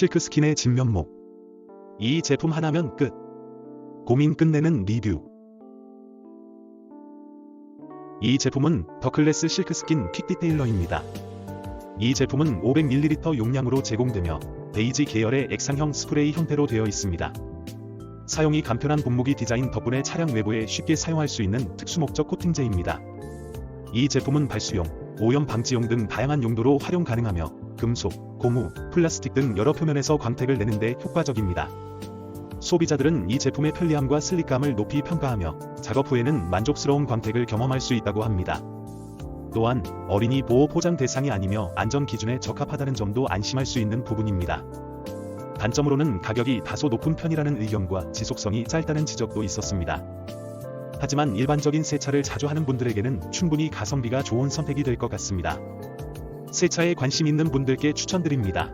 실크스킨의 진면목. 이 제품 하나면 끝. 고민 끝내는 리뷰. 이 제품은 더클래스 실크스킨 퀵 디테일러입니다. 이 제품은 500ml 용량으로 제공되며 베이지 계열의 액상형 스프레이 형태로 되어 있습니다. 사용이 간편한 본무기 디자인 덕분에 차량 외부에 쉽게 사용할 수 있는 특수목적 코팅제입니다. 이 제품은 발수용, 오염 방지용 등 다양한 용도로 활용 가능하며 금속, 고무, 플라스틱 등 여러 표면에서 광택을 내는데 효과적입니다. 소비자들은 이 제품의 편리함과 슬릭감을 높이 평가하며 작업 후에는 만족스러운 광택을 경험할 수 있다고 합니다. 또한 어린이 보호 포장 대상이 아니며 안전 기준에 적합하다는 점도 안심할 수 있는 부분입니다. 단점으로는 가격이 다소 높은 편이라는 의견과 지속성이 짧다는 지적도 있었습니다. 하지만 일반적인 세차를 자주 하는 분들에게는 충분히 가성비가 좋은 선택이 될 것 같습니다. 세차에 관심 있는 분들께 추천드립니다.